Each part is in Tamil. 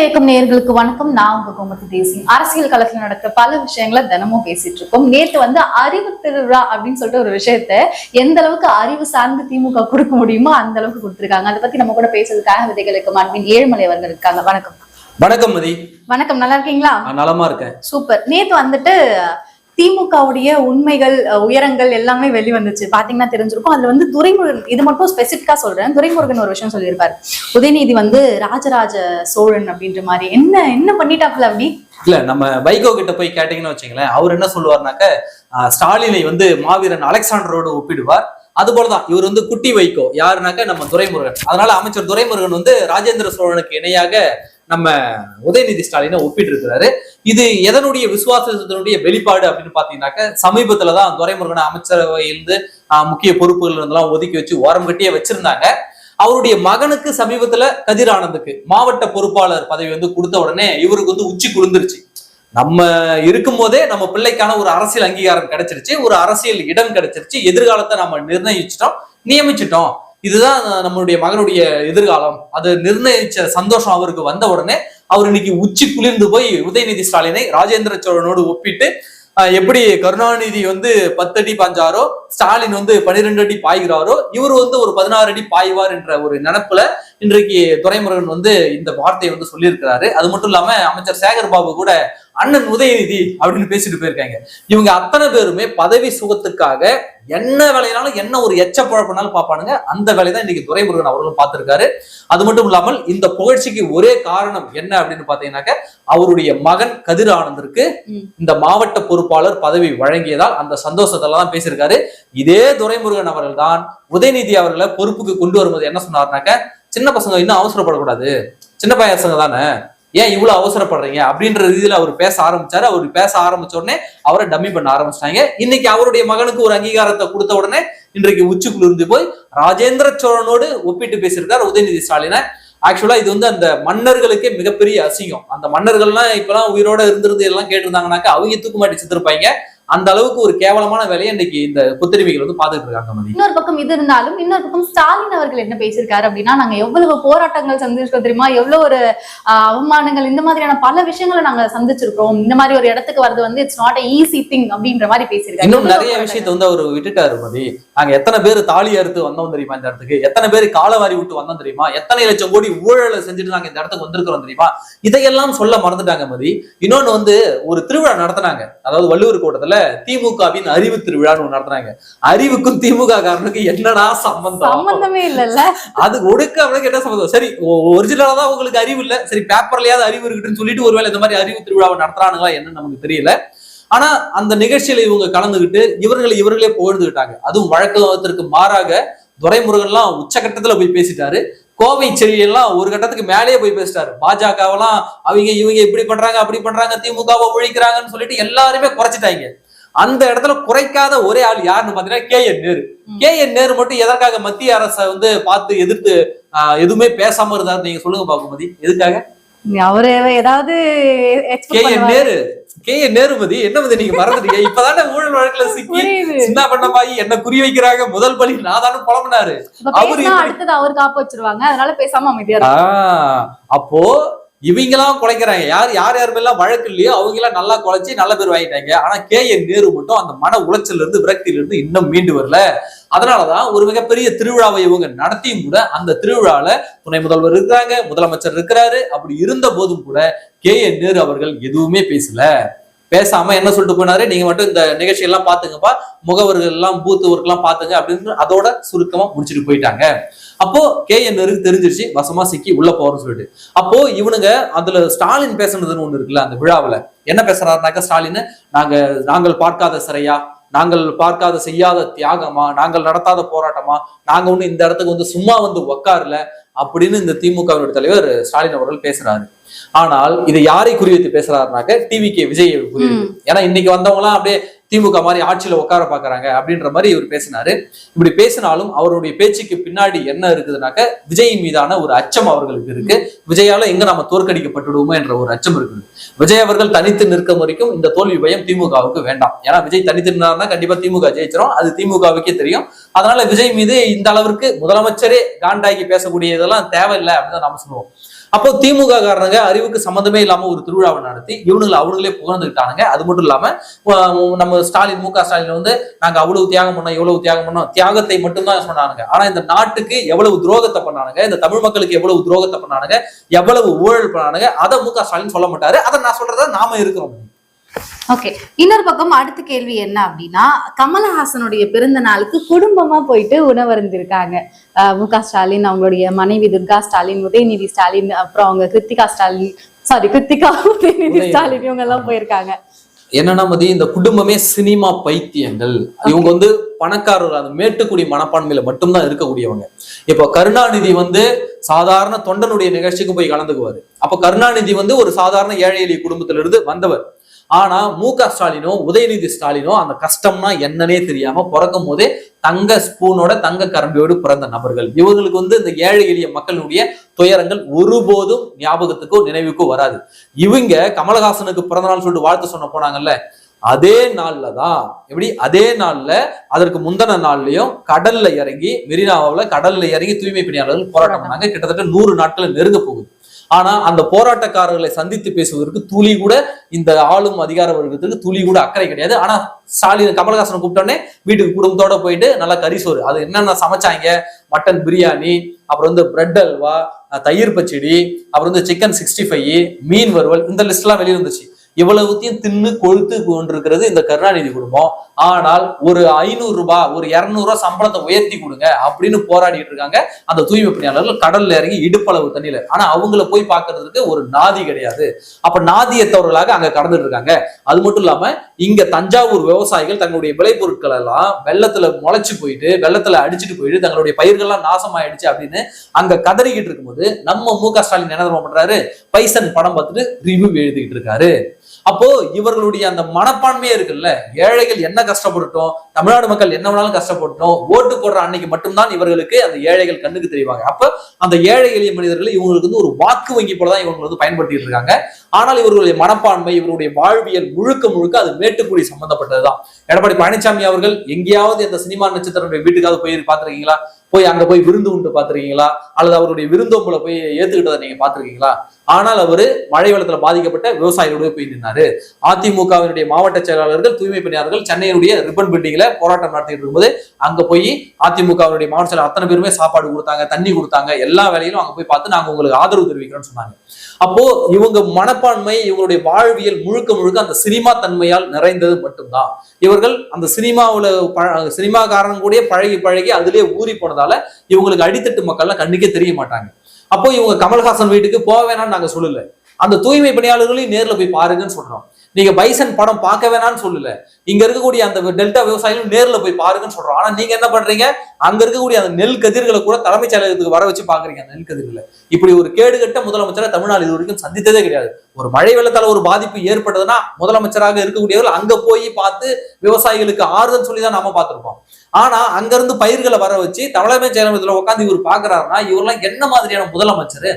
இயக்கம் நேயர்களுக்கு வணக்கம். நான் உங்க கோமதி தேசி அரசியல் களத்தில் நடக்கிற பல விஷயங்களை தினமும் பேசிட்டு இருக்கோம். நேத்து வந்து அறிவு திருவிழா அப்படின்னு சொல்லிட்டு ஒரு விஷயத்த எந்த அளவுக்கு அறிவு சார்ந்து திமுக கொடுக்க முடியுமோ அந்த அளவுக்கு கொடுத்திருக்காங்க. அதை பத்தி நம்ம கூட பேசுறதுக்காக விதைகள் இயக்கம் அன்பின் ஏழுமலை அவர்கள் இருக்காங்க. வணக்கம். வணக்கம் மதி. வணக்கம். நல்லா இருக்கீங்களா? நலமா இருக்கேன். சூப்பர். நேத்து வந்துட்டு திமுகவுடைய உண்மைகள் உயரங்கள் எல்லாமே வெளி வந்துச்சு பாத்தீங்கன்னா தெரிஞ்சிருக்கும். அதுல வந்து துரைமுருகன் இது மட்டும் ஸ்பெசிபிக்கா சொல்றேன். துரைமுருகன் ஒரு விஷயம் சொல்லியிருப்பாரு. உதயநிதி வந்து ராஜராஜ சோழன் அப்படின்ற மாதிரி. என்ன என்ன பண்ணிட்டாப்ல அப்படி? இல்ல நம்ம வைகோ கிட்ட போய் கேட்டீங்கன்னு வச்சுங்களேன். அவர் என்ன சொல்லுவார்னாக்க ஸ்டாலினை வந்து மாவீரன் அலெக்சாண்டரோடு ஒப்பிடுவார். அது போலதான் இவர் வந்து குட்டி வைகோ. யாருனாக்க நம்ம துரைமுருகன். அதனால அமைச்சர் துரைமுருகன் வந்து ராஜேந்திர சோழனுக்கு இணையாக நம்ம உதயநிதி ஸ்டாலினை ஒப்பிட்டு இருக்கிறாரு இது எதனுடைய விசுவாசத்தினுடைய வெளிப்பாடு அப்படின்னு பாத்தீங்கன்னாக்க சமீபத்துலதான் துரைமுருகன் அமைச்சரவையிலிருந்து ஆஹ், முக்கிய பொறுப்புகள் இருந்தெல்லாம் ஒதுக்கி வச்சு ஓரம் கட்டியே வச்சிருந்தாங்க. அவருடைய மகனுக்கு சமீபத்துல கதிர் ஆனந்துக்கு மாவட்ட பொறுப்பாளர் பதவி வந்து கொடுத்த உடனே இவருக்கு வந்து உச்சி குளிர்ந்துருச்சு. நம்ம இருக்கும்போதே நம்ம பிள்ளைக்கான ஒரு அரசியல் அங்கீகாரம் கிடைச்சிருச்சு. ஒரு அரசியல் இடம் கிடைச்சிருச்சு. எதிர்காலத்தை நம்ம நிர்ணயிச்சிட்டோம் நியமிச்சிட்டோம். இதுதான் நம்மளுடைய மகனுடைய எதிர்காலம். அது நிர்ணயிச்ச சந்தோஷம் அவருக்கு வந்த உடனே அவர் இன்னைக்கு உச்சி குளிர்ந்து போய் உதயநிதி ஸ்டாலினை ராஜேந்திர சோழனோடு ஒப்பிட்டு எப்படி கருணாநிதி வந்து பத்து அடி பாஞ்சாரோ ஸ்டாலின் வந்து பன்னிரெண்டு அடி பாய்கிறாரோ இவர் வந்து ஒரு பதினாறு அடி பாய்வார் என்ற ஒரு நினப்புல இன்றைக்கு துரைமுருகன் வந்து இந்த வார்த்தையை வந்து சொல்லியிருக்கிறாரு. அது மட்டும் இல்லாம அமைச்சர் சேகர் பாபு கூட அண்ணன் உதயநிதி அப்படின்னு பேசிட்டு போயிருக்காங்க. இவங்க அத்தனை பேருமே பதவி சுகத்துக்காக என்ன வேலையினாலும் என்ன ஒரு எச்ச பழப்பினாலும் பார்ப்பானுங்க. அந்த வேலையை தான் இன்னைக்கு துரைமுருகன் அவர்களும் பார்த்திருக்காரு. அது மட்டும் இல்லாமல் இந்த புகழ்ச்சிக்கு ஒரே காரணம் என்ன அப்படின்னு பாத்தீங்கன்னாக்க அவருடைய மகன் கதிர் ஆனந்திற்கு. இந்த மாவட்ட பொறுப்பாளர் பதவி வழங்கியதால் அந்த சந்தோஷத்துல தான் பேசியிருக்காரு. இதே துரைமுருகன் அவர்கள் தான் உதயநிதி அவர்களை பொறுப்புக்கு கொண்டு வரும்போது என்ன சொன்னார்னாக்க சின்ன பசங்க இன்னும் அவசரப்படக்கூடாது. சின்ன பசங்க தானே ஏன் இவ்வளவு அவசரப்படுறீங்க? அப்படின்ற ரீதியில அவர் பேச ஆரம்பிச்சாரு. அவர் பேச ஆரம்பிச்ச உடனே அவரை டம்மி பண்ண ஆரம்பிச்சிட்டாங்க. இன்னைக்கு அவருடைய மகனுக்கு ஒரு அங்கீகாரத்தை கொடுத்த உடனே இன்றைக்கு உச்சுக்குள் இருந்து போய் ராஜேந்திர சோழனோடு ஒப்பிட்டு பேசியிருக்கார் உதயநிதி ஸ்டாலினை. ஆக்சுவலா இது வந்து அந்த மன்னர்களுக்கே மிகப்பெரிய அசிங்கம். அந்த மன்னர்கள்லாம் இப்பெல்லாம் உயிரோட இருந்திருந்து எல்லாம் கேட்டிருந்தாங்கன்னாக்கா அவங்க தூக்கு மாட்டி செத்துருப்பாங்க. அந்த அளவுக்கு ஒரு கேவலமான வேலையை இன்னைக்கு இந்த குத்தடிமைகள் வந்து பாத்துட்டு இருக்காங்க இன்னொரு பக்கம் இது இருந்தாலும் இன்னொரு பக்கம் ஸ்டாலின் அவர்கள் என்ன பேசியிருக்காரு அப்படின்னா நாங்க எவ்வளவு போராட்டங்கள் சந்திச்சிருக்கோம் தெரியுமா? எவ்வளவு ஒரு அவமானங்கள் இந்த மாதிரியான பல விஷயங்களை நாங்க சந்திச்சிருக்கிறோம். இந்த மாதிரி ஒரு இடத்துக்கு வரது வந்து இட்ஸ் நாட் ஈஸி திங் அப்படின்ற மாதிரி பேசியிருக்காரு. இன்னும் நிறைய. விஷயத்தை வந்து அவர் விட்டுட்டாரு மதி. நாங்க எத்தனை பேர் தாலி அறுத்து வந்தோம் தெரியுமா இந்த இடத்துக்கு? எத்தனை பேர் காலவாரி விட்டு வந்தோம் தெரியுமா? எத்தனை லட்சம் கோடி ஊழலை செஞ்சுட்டு நாங்க இந்த இடத்துக்கு வந்திருக்கிறோம் தெரியுமா? இதையெல்லாம் சொல்ல மறந்துட்டாங்க மதி. இன்னொன்னு வந்து ஒரு திருவிழா நடத்தினாங்க. அதாவது வள்ளுவர் கூட்டத்துல திமுகவின் அறிவு திருவிழான்னு ஒண்ணு நடத்துனாங்க அறிவுக்கும் திமுக காரனுக்கு என்னடா சம்பந்தம்? சம்பந்தமே இல்லல்ல. அது ஒடுக்க அவனுக்கு என்ன சம்பந்தம்? சரி ஒரிஜினலா தான் உங்களுக்கு அறிவு இல்ல. சரி பேப்பர்லயாவது அறிவு இருக்குன்னு சொல்லிட்டு ஒருவேளை இந்த மாதிரி அறிவு திருவிழாவை நடத்துறானுங்களா என்னன்னு நமக்கு தெரியல. ஆனா அந்த நிகழ்ச்சியில இவங்க கலந்துகிட்டு இவர்களை இவர்களே புகழ்ந்துகிட்டாங்க. அதுவும் வழக்கத்திற்கு மாறாக துரைமுருகன்லாம் உச்சகட்டத்துல போய் பேசிட்டாரு. கோவை செடியெல்லாம் ஒரு கட்டத்துக்கு மேலேயே போய் பேசிட்டாரு. பாஜகவெல்லாம் அவங்க இவங்க இப்படி பண்றாங்க அப்படி பண்றாங்க திமுகவை ஒழிக்கிறாங்கன்னு சொல்லிட்டு எல்லாருமே குறைச்சிட்டாங்க. அந்த இடத்துல குறைக்காத ஒரே ஆள் யாருன்னு பாத்தீங்கன்னா K N Nehru. K N Nehru மட்டும் எதற்காக மத்திய அரசை வந்து பார்த்து எதிர்த்து எதுவுமே பேசாம இருந்தாரு நீங்க சொல்லுங்க பாக்குமதி எதுக்காக? அவரு ஏதாவது K N. Nehru. K N நேருமதி என்ன மதி நீங்க மறந்துட்டீங்க? இப்பதானே ஊழல் வழக்குல சிக்கி சின்ன பண்ணமாயி என்ன குறி வைக்கிறாங்க? முதல் பலி நான் தானே புலம்புனாரு அவரு அடுத்தது அவர் காப்பு வச்சிருவாங்க. அதனால பேசாம அமைதியா அப்போ இவங்கெல்லாம் குலைக்கிறாங்க. யார் யார் யார் மேலாம் வழக்கு இல்லையோ அவங்களாம் நல்லா குலைச்சி நல்ல பேர் வாங்கிட்டாங்க. ஆனா கே என் நேரு மட்டும் அந்த மன உளைச்சல்ல இருந்து விரக்தியில இருந்து இன்னும் மீண்டு வரல. அதனாலதான் ஒரு மிகப்பெரிய திருவிழாவை இவங்க நடத்தியும் கூட அந்த திருவிழால துணை முதல்வர் இருக்கிறாங்க முதலமைச்சர் இருக்கிறாரு. அப்படி இருந்த போதும் கூட கே என் நேரு அவர்கள் எதுவுமே பேசல. பேசாம என்ன சொல்லிட்டு போனாரு? நீங்க மட்டும் இந்த நிகழ்ச்சியெல்லாம் பாத்துங்கப்பா. முகவர்கள் எல்லாம் பூத்து ஒர்க் எல்லாம் பாத்துங்க அப்படின்னு அதோட சுருக்கமா முடிச்சுட்டு போயிட்டாங்க. அப்போ கே என் நேருக்கு தெரிஞ்சிருச்சு. வசமா சிக்கி உள்ள போறோம்னு சொல்லிட்டு. அப்போ இவனுங்க அதுல ஸ்டாலின் பேசுனதுன்னு ஒண்ணு இருக்குல்ல அந்த விழாவுல. என்ன பேசுறாருனாக்கா ஸ்டாலின் நாங்க நாங்கள் பார்க்காத சிறையா? நாங்கள் பார்க்காத செய்யாத தியாகமா? நாங்கள் நடத்தாத போராட்டமா? நாங்க ஒண்ணு இந்த இடத்துக்கு வந்து சும்மா வந்து உக்காருல. அப்படின்னு இந்த திமுகவினுடைய தலைவர் ஸ்டாலின் அவர்கள் பேசுறாரு. ஆனால் இதை யாரை குறிவைத்து பேசுறாருனாக்க டிவி கே விஜய் குறிவைத்து ஏன்னா இன்னைக்கு வந்தவங்க எல்லாம் அப்படியே திமுக மாதிரி ஆட்சியில உட்கார பாக்குறாங்க அப்படின்ற மாதிரி இவர் பேசினாரு. இப்படி பேசினாலும் அவருடைய பேச்சுக்கு பின்னாடி என்ன இருக்குதுனாக்க விஜயின் மீதான ஒரு அச்சம் அவர்களுக்கு இருக்கு. விஜயால எங்க நாம தோற்கடிக்கப்பட்டுடுவோமோ என்ற ஒரு அச்சம் இருக்குது. விஜய் அவர்கள் தனித்து நிற்கும் வரைக்கும் இந்த தோல்வி பயம் திமுகவுக்கு வேண்டாம். ஏன்னா விஜய் தனித்து நின்னார்னா கண்டிப்பா திமுக ஜெயிச்சிரும். அது திமுகவுக்கே தெரியும். அதனால விஜய் மீது இந்த அளவிற்கு முதலமைச்சரே காண்டாகி பேசக்கூடிய இதெல்லாம் தேவையில்லை அப்படின்னு நாம சொல்லுவோம். அப்போ திமுக காரணங்க அறிவுக்கு சம்பந்தமே இல்லாம ஒரு திருவிழாவை நடத்தி இவனுங்களை அவனுங்களே புகழ்ந்துக்கிட்டானுங்க. அது மட்டும் இல்லாம நம்ம ஸ்டாலின் மு ஸ்டாலின் வந்து நாங்க அவ்வளவு தியாகம் பண்ணோம் எவ்வளவு தியாகம் பண்ணோம் தியாகத்தை மட்டும்தான் சொன்னானுங்க. ஆனா இந்த நாட்டுக்கு எவ்வளவு துரோகத்தை பண்ணானுங்க இந்த தமிழ் மக்களுக்கு எவ்வளவு துரோகத்தை பண்ணானுங்க எவ்வளவு ஊழல் பண்ணானுங்க அதை மு ஸ்டாலின் சொல்ல மாட்டாரு. அதை நான் சொல்றத நாம இருக்கிறோம். ஓகே இன்னொரு பக்கம் அடுத்த கேள்வி என்ன அப்படின்னா கமலஹாசனுடைய பிறந்த நாளுக்கு குடும்பமா போயிட்டு உணவருந்திருக்காங்க. மு க ஸ்டாலின் அவங்களுடைய மனைவி துர்கா ஸ்டாலின் உதயநிதி ஸ்டாலின் அப்புறம் அவங்க கிருத்திகா ஸ்டாலின் சாரி கிருத்திகா உதயநிதி. ஸ்டாலின் இவங்க எல்லாம் போயிருக்காங்க. என்னன்னா மதி இந்த குடும்பமே சினிமா பைத்தியங்கள். இவங்க வந்து பணக்காரர்கள் அந்த மேட்டுக்குடி மனப்பான்மையில மட்டும்தான் இருக்கக்கூடியவங்க. இப்போ கருணாநிதி வந்து சாதாரண தொண்டனுடைய நிகழ்ச்சிக்கு போய் கலந்துக்குவாரு. அப்ப கருணாநிதி வந்து ஒரு சாதாரண ஏழை எளிய குடும்பத்திலிருந்து இருந்து வந்தவர். ஆனா மு க ஸ்டாலினோ உதயநிதி ஸ்டாலினோ அந்த கஷ்டம்னா என்னன்னே தெரியாம பிறக்கும் போதே தங்க ஸ்பூனோட தங்க கரண்டியோடு பிறந்த நபர்கள். இவங்களுக்கு வந்து இந்த ஏழை எளிய மக்களுடைய துயரங்கள் ஒருபோதும் ஞாபகத்துக்கோ நினைவுக்கோ வராது. இவங்க கமலஹாசனுக்கு பிறந்த நாள் சொல்லிட்டு வாழ்த்து சொன்ன போனாங்கல்ல அதே நாள்ல தான் எப்படி? அதே நாள்ல அதற்கு முந்தின நாள்லயும் கடல்ல இறங்கி மெரினாவில் கடல்ல இறங்கி தூய்மை பணியாளர்கள் போராட்டம் பண்ணாங்க. கிட்டத்தட்ட நூறு நாட்கள் நெருங்க போகுது. ஆனா அந்த போராட்டக்காரர்களை சந்தித்து பேசுவதற்கு துளி கூட இந்த ஆளும் அதிகார வர்க்கத்துக்கு துளி கூட அக்கறை கிடையாது. ஆனா ஸ்டாலின் கமலஹாசனை கூப்பிட்டோன்னே வீட்டுக்கு குடும்பத்தோட போயிட்டு நல்லா கறி சோறு. அது என்னென்ன சமைச்சாங்க? மட்டன் பிரியாணி அப்புறம் வந்து பிரெட் அல்வா தயிர் பச்சடி அப்புறம் வந்து சிக்கன் சிக்ஸ்டி ஃபைவ் மீன் வறுவல் இந்த லிஸ்ட் எல்லாம் வெளியே இருந்துச்சு இவ்வளவுத்தையும் தின்னு கொழுத்து கொண்டிருக்கிறது இந்த கருணாநிதி குடும்பம். ஆனால் ஒரு ஐநூறு ரூபாய் ஒரு இரநூறுவா ரூபாய் சம்பளத்தை உயர்த்தி கொடுங்க அப்படின்னு போராடிட்டு இருக்காங்க. அந்த தூய்மை பணியாளர்கள் கடல்ல இறங்கி இடுப்பளவு தண்ணியில. ஆனா அவங்கள போய் பாக்குறதுக்கு ஒரு நாதி கிடையாது. அப்ப நாதியத்தவர்களாக அங்க கடந்துட்டு இருக்காங்க. அது மட்டும் இல்லாம இங்க தஞ்சாவூர் விவசாயிகள் தங்களுடைய விளைபொருட்கள் எல்லாம் வெள்ளத்துல முளைச்சு போயிட்டு வெள்ளத்துல அடிச்சுட்டு போயிட்டு தங்களுடைய பயிர்கள்லாம் நாசமாயிடுச்சு அப்படின்னு அங்க கதறிக்கிட்டு இருக்கும்போது நம்ம மு க ஸ்டாலின் என்ன பண்றாரு? பைசன் படம் பார்த்துட்டு ரிவ்யூ எழுதிக்கிட்டு இருக்காரு. அப்போ இவர்களுடைய அந்த மனப்பான்மையே இருக்குல்ல? ஏழைகள் என்ன கஷ்டப்பட்டுட்டோம்? தமிழ்நாடு மக்கள் என்ன வேணாலும் கஷ்டப்பட்டோம் ஓட்டு போடுற அன்னைக்கு மட்டும்தான் இவர்களுக்கு அந்த ஏழைகள் கண்ணுக்கு தெரிவாங்க. அப்ப அந்த ஏழை எளிய மனிதர்கள் இவங்களுக்கு வந்து ஒரு வாக்கு வங்கி போலதான் இவங்க வந்து பயன்படுத்திட்டு இருக்காங்க. ஆனால் இவர்களுடைய மனப்பான்மை இவருடைய வாழ்வியல் முழுக்க முழுக்க அது மேட்டுக்குடி சம்பந்தப்பட்டதுதான். எடப்பாடி பழனிசாமி அவர்கள் எங்கேயாவது இந்த சினிமா நட்சத்திரம் வீட்டுக்காவது போய் பார்த்திருக்கீங்களா? போய் அங்க போய் விருந்து உண்டு பார்த்திருக்கீங்களா? அல்லது அவருடைய விருந்தோம்புல போய் ஏத்துக்கிட்டதை நீங்க பார்த்திருக்கீங்களா? ஆனால் அவரு மழை வெள்ளத்துல பாதிக்கப்பட்ட விவசாயிகளோட போய் நின்னாரு. அதிமுகவினுடைய மாவட்ட செயலாளர்கள் தூய்மை பணியாளர்கள் சென்னையினுடைய ரிப்பன் பில்டிங்ல போராட்டம் நடத்திட்டு இருக்கும்போது அங்க போய் அதிமுகவினுடைய மாவட்ட செயலாளர் அத்தனை பேருமே சாப்பாடு கொடுத்தாங்க தண்ணி கொடுத்தாங்க எல்லா வேலையிலும் அங்க போய் பார்த்து நாங்க உங்களுக்கு ஆதரவு தெரிவிக்கிறோம்னு சொன்னாங்க. அப்போ இவங்க மனப்பான்மை இவங்களுடைய வாழ்வியல் முழுக்க முழுக்க அந்த சினிமா தன்மையால் நிறைந்தது மட்டும்தான். இவர்கள் அந்த சினிமாவுல சினிமாக்காரன் கூட பழகி பழகி அதிலே ஊறி போனது போனதால இவங்களுக்கு அடித்தட்டு மக்கள்லாம் கண்ணுக்கே தெரிய மாட்டாங்க. அப்போ இவங்க கமல்ஹாசன் வீட்டுக்கு போக வேணாம்னு நாங்க சொல்லல. அந்த தூய்மை பணியாளர்களையும் நேர்ல போய் பாருங்கன்னு சொல்றோம். நீங்க பைசன் படம் பார்க்க வேணாம்னு சொல்லல. இங்க இருக்கக்கூடிய அந்த டெல்டா விவசாயிகளும் நேர்ல போய் பாருங்கன்னு சொல்றோம். ஆனா நீங்க என்ன பண்றீங்க? அங்க இருக்கக்கூடிய அந்த நெல் கதிர்களை கூட தலைமைச் செயலகத்துக்கு வர வச்சு பாக்குறீங்க அந்த நெல் கதிர்களை. இப்படி ஒரு கேடுகட்ட முதலமைச்சரை தமிழ்நாடு இது வரைக்கும் சந்தித்ததே கிடையாது. ஒரு மழை வெள்ளத்தால ஒரு பாதிப்பு ஏற்பட்டதுன்னா முதலமைச்சராக இருக்கக்கூடியவர்கள் அங்க போய் பார்த்து விவசாயிகளுக்கு ஆறுதல் சொல்லி தான் நாம பார்த்திருப்போம். ஆனா அங்க இருந்து பயிர்களை வர வச்சு தலைமைச் செயலகத்துல உட்காந்து இவர் பாக்குறாருன்னா இவரெல்லாம் என்ன மாதிரியான முதலமைச்சர்?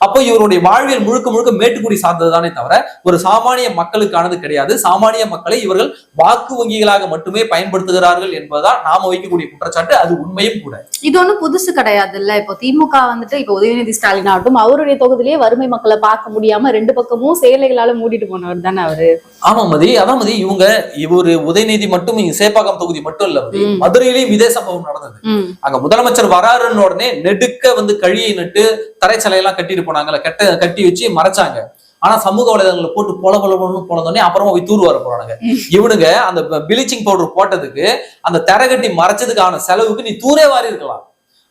அப்போ இவருடைய வாழ்வியல் முழுக்க முழுக்க மேட்டுக்குடி சார்ந்ததுதானே தவிர ஒரு சாமானிய மக்களுக்கானது கிடையாது. சாமானிய மக்களை இவர்கள் வாக்கு வங்கிகளாக மட்டுமே பயன்படுத்துகிறார்கள் என்பதுதான் நாம வைக்கக்கூடிய குற்றச்சாட்டு. அது உண்மையும் கூட. இது ஒண்ணும் புதுசு கிடையாது இல்ல இப்போ திமுக வந்துட்டு இப்போ உதயநிதி ஸ்டாலின் ஆகட்டும் அவருடைய தொகுதியிலேயே வறுமை மக்களை பார்க்க முடியாம ரெண்டு பக்கமும் சேலைகளால மூடிட்டு போனவர் தானே அவரு? ஆமா மதி. அதான் மதி. இவங்க இவரு உதயநிதி மட்டும் இங்க சேப்பாக்கம் தொகுதி மட்டும் இல்ல. மதுரையிலயும் இதே சம்பவம் நடந்தது. அங்க முதலமைச்சர் வராருன்னு உடனே நெடுக்க வந்து கழியை நட்டு தரைச்சலையெல்லாம் கட்டிட்டு போனாங்கல்ல கட்ட கட்டி வச்சு மறைச்சாங்க. ஆனா சமூக வலைதளங்களை போட்டு பொல பொல பொலன்னு அப்புறமா போய் தூர் வர போறானுங்க இவனுங்க அந்த பிளீச்சிங் பவுடர் போட்டதுக்கு அந்த தரை கட்டி மறைச்சதுக்கான செலவுக்கு நீ தூரே வாரி இருக்கலாம்.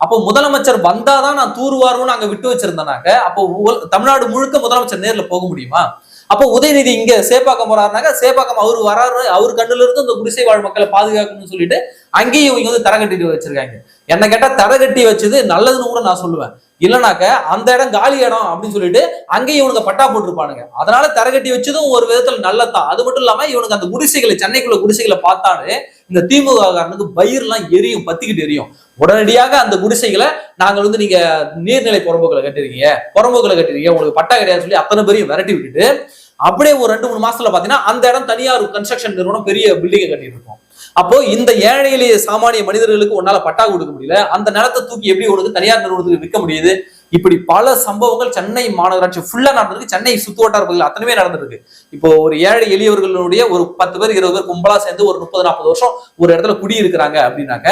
அப்போ முதலமைச்சர் வந்தாதான் நான் தூர் வாருன்னு அங்க விட்டு வச்சிருந்தேனாக்க அப்போ தமிழ்நாடு முழுக்க முதலமைச்சர் நேர்ல போக முடியுமா? அப்போ உதயநிதி இங்க சேப்பாக்கம் போறாருனாக்க சேப்பாக்கம் அவரு வராரு அவர் கண்ணுல இருந்து அந்த குடிசை வாழ் மக்களை பாதுகாக்கணும்னு சொல்லிட்டு அங்கேயும் இவங்க வந்து தரை கட்டிட்டு வச்சிருக்காங்க. என்ன கேட்டால் தரை கட்டி வச்சது நல்லதுன்னு கூட நான் சொல்லுவேன். இல்லைனாக்க அந்த இடம் காலி இடம் அப்படின்னு சொல்லிட்டு அங்கேயும் இவனுங்க பட்டா போட்டிருப்பானுங்க. அதனால தரை கட்டி வச்சதும் ஒரு விதத்துல நல்லதான் அது மட்டும் இல்லாம இவனுக்கு அந்த குடிசைகளை சென்னைக்குள்ள குடிசைகளை பார்த்தாலே இந்த திமுக காரனுக்கு பயிர்லாம் எரியும் பத்திக்கிட்டு எரியும். உடனடியாக அந்த குடிசைகளை நாங்கள் வந்து நீங்க நீர்நிலை புறம்போக்கில் கட்டிருக்கீங்க. புறம்போக்கில் கட்டிருக்கீங்க. உங்களுக்கு பட்டா கிடையாது சொல்லி அத்தனை பேரையும் விரட்டி விட்டுட்டு அப்படியே ஒரு ரெண்டு மூணு மாசத்துல பாத்தீங்கன்னா அந்த இடம் தனியார் கன்ஸ்ட்ரக்ஷன் நிறுவனம் பெரிய பில்டிங்கை கட்டிட்டு இருக்கோம். அப்போ இந்த ஏழை எளிய சாமானிய மனிதர்களுக்கு உன்னால பட்டா கொடுக்க முடியல. அந்த நிலத்தை தூக்கி எப்படி உனக்கு தனியார் நிறுவனத்துக்கு விற்க முடியுது? இப்படி பல சம்பவங்கள் சென்னை மாநகராட்சி ஃபுல்லா நடந்திருக்கு. சென்னை சுத்து வட்டார பகுதியில் அத்தனையுமே நடந்திருக்கு. இப்போ ஒரு ஏழை எளியவர்களுடைய ஒரு பத்து பேர் இருபது பேர் கும்பலா சேர்ந்து ஒரு முப்பது நாற்பது வருஷம் ஒரு இடத்துல குடி இருக்கிறாங்க அப்படின்னாக்க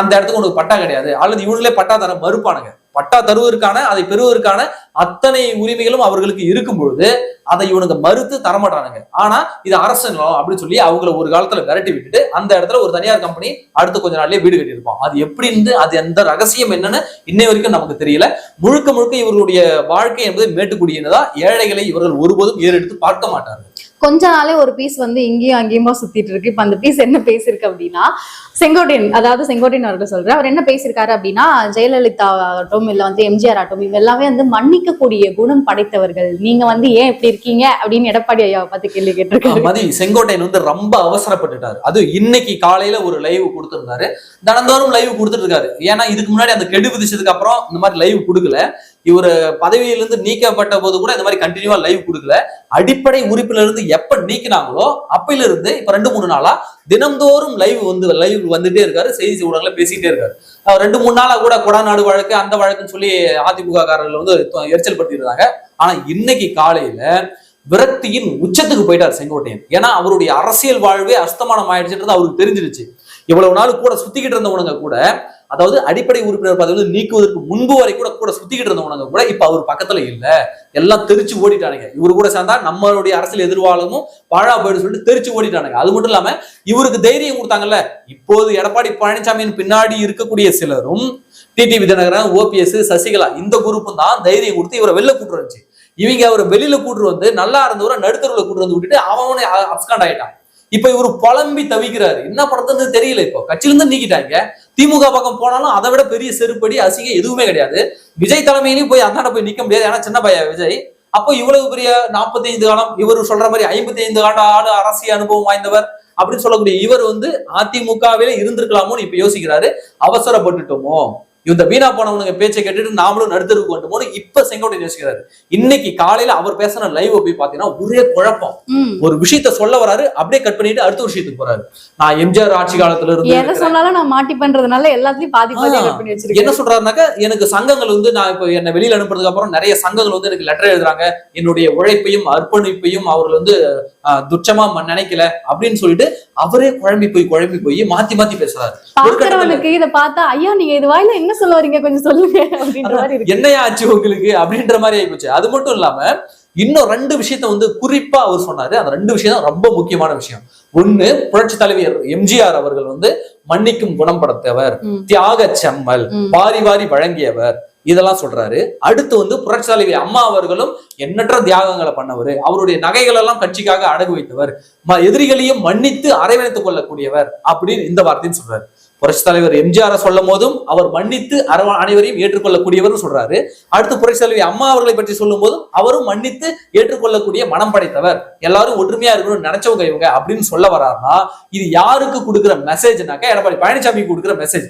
அந்த இடத்துக்கு உனக்கு பட்டா கிடையாது. அல்லது இவங்களே பட்டா தர மறுப்பானுங்க. பட்டா தருவதற்கான அதை பெறுவதற்கான அத்தனை உரிமைகளும் அவர்களுக்கு இருக்கும் பொழுது அதை இவனுங்க மறுத்து தரமாட்டானுங்க. ஆனா இது அரசு நிலம் அப்படின்னு சொல்லி அவங்கள ஒரு காலத்துல விரட்டி விட்டுட்டு அந்த இடத்துல ஒரு தனியார் கம்பெனி அடுத்த கொஞ்ச நாள்லயே வீடு கட்டியிருப்பான். அது எப்படின்னு அது எந்த ரகசியம் என்னன்னு இன்னை வரைக்கும் நமக்கு தெரியல. முழுக்க முழுக்க இவர்களுடைய வாழ்க்கை என்பது மேட்டுக்குடியினதா? ஏழைகளை இவர்கள் ஒருபோதும் ஏறெடுத்து பார்க்க மாட்டார்கள். கொஞ்ச நாளே ஒரு பீஸ் வந்து இங்கேயும் அங்கேயுமா சுத்திட்டு இருக்கு. இப்ப அந்த பீஸ் என்ன பேசியிருக்கு அப்படின்னா செங்கோட்டையன் அதாவது செங்கோட்டையன் அவர்கள் சொல்றேன் அவர் என்ன பேசியிருக்காரு அப்படின்னா ஜெயலலிதா ஆகட்டும் இல்ல வந்து எம்ஜிஆர் ஆகட்டும் இவங்க எல்லாமே வந்து மன்னிக்கக்கூடிய குணம் படைத்தவர்கள். நீங்க வந்து ஏன் இப்படி இருக்கீங்க அப்படின்னு எடப்பாடி ஐயாவை பார்த்து கேள்வி கேட்டிருக்காரு. மதி செங்கோட்டையன் வந்து ரொம்ப அவசரப்பட்டுட்டாரு. அது இன்னைக்கு காலையில ஒரு லைவ் கொடுத்திருந்தாரு. தினந்தோறும் லைவ் கொடுத்துட்டு இருக்காரு. ஏன்னா இதுக்கு முன்னாடி அந்த கெடு விதிச்சதுக்கு அப்புறம் இந்த மாதிரி லைவ் கொடுக்கல. இவர் பதவியிலிருந்து நீக்கப்பட்ட போது கூட இந்த மாதிரி கண்டினியூவா லைவ் கொடுக்கல. அடிப்படை உறுப்பினர் இருந்து எப்ப நீக்கினாங்களோ அப்பையில இருந்து இப்ப ரெண்டு மூணு நாளா தினம்தோறும் லைவ் வந்து லைவ் வந்துட்டே இருக்காரு. செய்தி ஊடகங்களை பேசிட்டே இருக்காரு. அவர் ரெண்டு மூணு நாளா கூட கொடாநாடு வழக்கு அந்த வழக்குன்னு சொல்லி அதிமுக காரர்கள் வந்து எரிச்சல் படுத்திருந்தாங்க ஆனா இன்னைக்கு காலையில விரக்தியின் உச்சத்துக்கு போயிட்டார் செங்கோட்டையன். ஏன்னா அவருடைய அரசியல் வாழ்வே அஸ்தமானம் ஆயிடுச்சுன்றது அவருக்கு தெரிஞ்சிருச்சு. இவ்வளவு நாள் கூட சுத்திக்கிட்டு இருந்தவனுங்க கூட அதாவது அடிப்படை உறுப்பினர் பதவி நீக்குவதற்கு முன்பு வரை கூட கூட சுத்திக்கிட்டு இருந்தவனுங்க கூட. இப்ப அவர் பக்கத்துல இல்ல. எல்லாம் தெரிச்சு ஓடிட்டானுங்க. இவரு கூட சேர்ந்தா நம்மளுடைய அரசியல் எதிர்வாலமும் பாழா போயிடு சொல்லிட்டு தெரிச்சு ஓடிட்டானுங்க. அது மட்டும் இல்லாம இவருக்கு தைரியம் கொடுத்தாங்கல்ல. இப்போது எடப்பாடி பழனிசாமியின் பின்னாடி இருக்கக்கூடிய சிலரும் டிடி விஜயநகரன் ஓபிஎஸ் சசிகலா இந்த குரூப்பும் தான் தைரியம் கொடுத்து இவரை வெளில கூட்டு வந்துச்சு இவங்க அவரை வெளியில கூட்டு வந்து நல்லா இருந்தவரை நடுத்தருவுல கூட்டு வந்து விட்டுட்டு அவனே அப்ஸ்காண்ட் ஆயிட்டான். இப்ப இவரு புலம்பி தவிக்கிறாரு. என்ன பண்றதுன்னு தெரியல இப்போ. கட்சியிலிருந்து நீக்கிட்டாங்க. திமுக பக்கம் போனாலும் அதை விட பெரிய செருப்படி அசிங்க எதுவுமே கிடையாது. விஜய் தலைமையிலையும் போய் அந்தாண்ட போய் நிக்க முடியாது. ஏன்னா சின்ன பையன் விஜய். அப்போ இவ்வளவு பெரிய 45 காலம் இவர் சொல்ற மாதிரி 55 ஆண்டு ஆளு அரசியல் அனுபவம் வாய்ந்தவர் அப்படின்னு சொல்லக்கூடிய இவர் வந்து அதிமுகவிலே இருந்திருக்கலாமோன்னு இப்ப யோசிக்கிறாரு. அவசரப்பட்டுட்டோமோ? இந்த வீணா போனவனுங்க பேச்சை கேட்டுட்டு நாமளும் நடுத்தருக்கு வந்துட்டோமோன்னு இப்ப செங்கோட்டையன் யோசிக்கிறாரு இன்னைக்கு காலையில அவர் பேசுன லைவ் போய் பாத்தீங்கன்னா ஒரே குழப்பம். ஒரு விஷயத்த சொல்ல வராரு அப்படியே கட் பண்ணிட்டு அடுத்த விஷயத்துக்கு போறாரு. நான் எம்ஜிஆர் ஆட்சி காலத்துல இருந்து எதை சொன்னாலும் நான் மாட்டி பண்றதுனால எல்லாத்தையும் பாதி என்ன சொல்றாருனாக்க எனக்கு சங்கங்கள் வந்து நான் இப்போ என்ன வெளியில அனுப்புறதுக்கு அப்புறம் நிறைய சங்கங்கள் வந்து எனக்கு லெட்டர் எழுதுறாங்க. என்னுடைய உழைப்பையும் அர்ப்பணிப்பையும் அவர்கள் வந்து துச்சமா நினைக்கல அப்படின்னு சொல்லிட்டு அவரே குழம்பி போய் குழம்பி போய் மாத்தி மாத்தி பேசுறாரு. இத பார்த்தா ஐயா நீங்க இது வாயில என்ன சொல்ல வரீங்க கொஞ்சம் சொல்லுங்க அப்படின்ற மாதிரி இருக்கு. என்னையா ஆச்சு உங்களுக்கு அப்படின்ற மாதிரி ஆயிப்போச்சு. அது மட்டும் இல்லாம இன்னும் ரெண்டு விஷயத்த வந்து குறிப்பா அவர் சொன்னாரு. அந்த ரெண்டு விஷயம் தான் ரொம்ப முக்கியமான விஷயம். ஒண்ணு புரட்சி தலைவர் எம்ஜிஆர் அவர்கள் வந்து மன்னிக்கும் குணம் படைத்தவர். தியாக செம்மல். வாரி வாரி வழங்கியவர் இதெல்லாம் சொல்றாரு. அடுத்து வந்து புரட்சி தலைவி அம்மா அவர்களும் எண்ணற்ற தியாகங்களை பண்ணவர். அவருடைய நகைகள் எல்லாம் கட்சிக்காக அடகு வைத்தவர். எதிரிகளையும் மன்னித்து அரவணைத்துக் கொள்ளக்கூடியவர் அப்படின்னு இந்த வார்த்தையும் சொல்றாரு. புரட்சி தலைவர் எம்ஜிஆர் சொல்லும் போதும் அவர் மன்னித்து அரவ அனைவரையும் ஏற்றுக்கொள்ளக்கூடியவர்னு சொல்றாரு. அடுத்து புரட்சி தலைவி அம்மா அவர்களை பற்றி சொல்லும் போதும் அவரும் மன்னித்து ஏற்றுக்கொள்ளக்கூடிய மனம் படைத்தவர். எல்லாரும் ஒற்றுமையா இருக்கணும்னு நினைச்சவங்க இவங்க அப்படின்னு சொல்ல வர்றாருன்னா இது யாருக்கு கொடுக்குற மெசேஜ்னாக்கா எடப்பாடி பழனிசாமி கொடுக்குற மெசேஜ்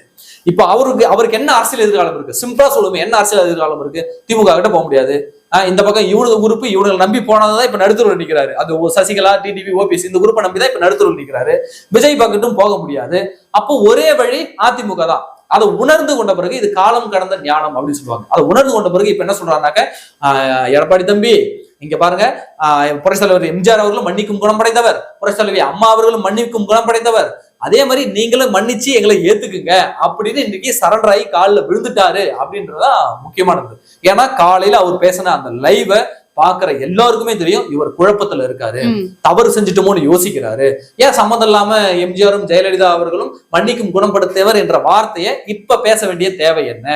இப்போ அவருக்கு அவருக்கு என்ன அரசியல் எதிர்காலம் இருக்கு? சிம்பிளா சொல்லுங்க என்ன அரசியல் எதிர்காலம் இருக்கு? திமுக கிட்ட போக முடியாது. ஆஹ் இந்த பக்கம் இவனது குரூப் இவனுங்களை நம்பி போனதான் இப்ப நடுத்தருவில் நிற்கிறாரு அது சசிகலா டிடிவி ஓபிஎஸ் இந்த குரூப்பை நம்பி தான் இப்ப நடுத்தருவில் நிற்கிறாரு விஜய் பக்கட்டும் போக முடியாது. அப்போ ஒரே வழி அதிமுக தான். அதை உணர்ந்து கொண்ட பிறகு இது காலம் கடந்த ஞானம் அப்படின்னு சொல்லுவாங்க. அதை உணர்ந்து கொண்ட பிறகு இப்ப என்ன சொல்றாருனாக்க எடப்பாடி தம்பி இங்க பாருங்க ஆஹ் புரட்சி தலைவர் எம்ஜிஆர் அவர்களும் மன்னிக்கும் குணம் படைத்தவர் புரட்சி தலைவி அம்மா அவர்களும் மன்னிக்கும் குணம் படைத்தவர் அதே மாதிரி நீங்களும் மன்னிச்சு எங்களை ஏத்துக்குங்க. அப்படின்னு இன்னைக்கு சரண்டர் ஆகி காலில் விழுந்துட்டாரு அப்படின்றதா முக்கியமானது. ஏன்னா காலையில அவர் பேசின அந்த லைவை பாக்குற எல்லாருக்குமே தெரியும் இவர் குழப்பத்துல இருக்காரு. தவறு செஞ்சுட்டோமோன்னு யோசிக்கிறாரு. ஏன் சம்மந்தம் இல்லாம எம்ஜிஆரும் ஜெயலலிதா அவர்களும் மன்னிக்கும் குணப்படுத்தவர் என்ற வார்த்தையை இப்ப பேச வேண்டிய தேவை என்ன?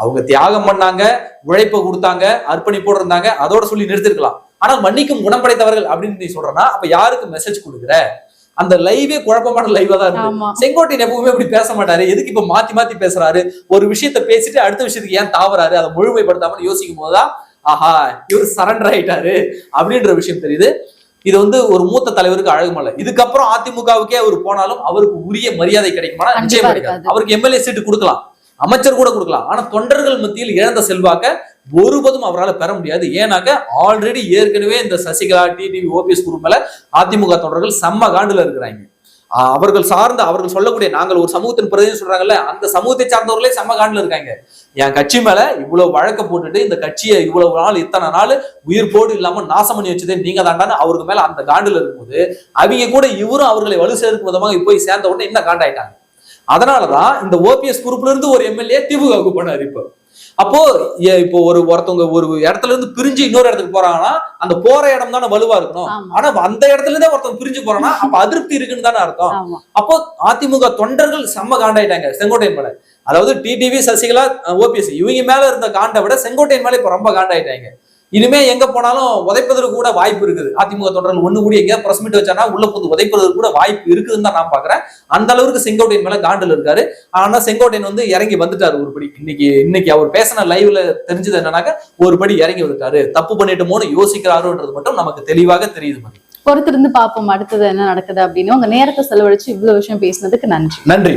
அவங்க தியாகம் பண்ணாங்க உழைப்பை கொடுத்தாங்க அர்ப்பணிப்போடு இருந்தாங்க அதோட சொல்லி நிறுத்திருக்கலாம். ஆனால் மன்னிக்கும் குணம் படைத்தவர்கள் அப்படின்னு நீ சொல்றனா அப்ப யாருக்கு மெசேஜ் கொடுக்குற? அந்த லைவே குழப்பமான லைவா தான் இருக்கு செங்கோட்டையன் எப்பவுமே இப்படி பேச மாட்டாரு. எதுக்கு இப்ப மாத்தி மாத்தி பேசுறாரு? ஒரு விஷயத்த பேசிட்டு அடுத்த விஷயத்துக்கு ஏன் தாவறாரு? அதை முழுமைப்படுத்தாம யோசிக்கும் போதுதான் ஆஹா இவர் சரண்டர் ஆயிட்டாரு அப்படின்ற விஷயம் தெரியுது. இது வந்து ஒரு மூத்த தலைவருக்கு அழகுமல்ல. இதுக்கப்புறம் அதிமுகவுக்கே அவர் போனாலும் அவருக்கு உரிய மரியாதை கிடைக்குமானா கண்டிப்பா நிச்சயம் கிடைக்காது. இருக்காது. அவருக்கு எம்எல்ஏ சீட்டு கொடுக்கலாம். அமைச்சர் கூட கொடுக்கலாம். ஆனா தொண்டர்கள் மத்தியில் இழந்த செல்வாக்க ஒருபதும் அவரால் பெற முடியாது. ஏன்னாக்க ஆல்ரெடி ஏற்கனவே இந்த சசிகலா டிடிவி ஓபிஎஸ் குரூப் அதிமுக தொண்டர்கள் செம்ம காண்டுல இருக்கிறாங்க. அவர்கள் சார்ந்த அவர்கள் சொல்லக்கூடிய நாங்கள் ஒரு சமூகத்தின் பிரதிநிதி சொல்றாங்கல்ல அந்த சமூகத்தை சார்ந்தவர்களே செம்ம காண்டில் இருக்காங்க. என் கட்சி மேல இவ்வளவு வழக்க போட்டுட்டு இந்த கட்சியை இவ்வளவு நாள் இத்தனை நாள் உயிர் போடு இல்லாம நாசம் பண்ணி வச்சதே நீங்க தாண்டான்னு அவருக்கு மேல அந்த காண்டில் இருக்கும்போது அவங்க கூட இவரும் அவர்களை வலு சேர்க்கும் விதமாக போய் சேர்ந்த உடனே என்ன காண்டாயிட்டாங்க. அதனாலதான் இந்த ஓபிஎஸ் குரூப்ல இருந்து ஒரு எம்எல்ஏ திமுகவுக்கு போனார் இப்போ. அப்போ இப்போ ஒரு ஒருத்தவங்க ஒரு இடத்துல இருந்து பிரிஞ்சு இன்னொரு இடத்துக்கு போறாங்கன்னா அந்த போற இடம் தானே வலுவா இருக்கணும். ஆனா அந்த இடத்துல இருந்தே ஒருத்தவங்க பிரிஞ்சு போறான்னா அப்ப அதிருப்தி இருக்குன்னு தானே அர்த்தம். அப்போ அதிமுக தொண்டர்கள் செம்ம காண்டாயிட்டாங்க செங்கோட்டையன் மேல. அதாவது டிடிவி சசிகலா ஓபிஎஸ் இவங்க மேல இருந்த காண்டை விட செங்கோட்டையன் மேல இப்ப ரொம்ப காண்டாயிட்டாங்க. இனிமே எங்க போனாலும் உதைப்பதற்கு கூட வாய்ப்பு இருக்குது. அதிமுக தொண்டர்கள் ஒண்ணு கூடி எங்கேயா பிரஸ் மீட் வச்சானா உள்ள புந்து உதைப்பதற்கு கூட வாய்ப்பு இருக்குதுன்னு தான் நான் பாக்குறேன். அந்த அளவுக்கு செங்கோட்டையன் மேல காண்டில் இருக்காரு. ஆனா செங்கோட்டையன் வந்து இறங்கி வந்துட்டாரு ஒரு படி இன்னைக்கு இன்னைக்கு அவர் பேசின லைவ்ல தெரிஞ்சது என்னன்னாக்க ஒரு படி இறங்கி வந்துட்டாரு. தப்பு பண்ணிட்டோமோன்னு யோசிக்கிறாருன்றது மட்டும் நமக்கு தெளிவாக தெரியுது மதி. பொறுத்திருந்து பார்ப்போம். அடுத்தது என்ன நடக்குது அப்படின்னு உங்க நேரத்தை செலவழிச்சு இவ்வளவு விஷயம் பேசினதுக்கு நன்றி. நன்றி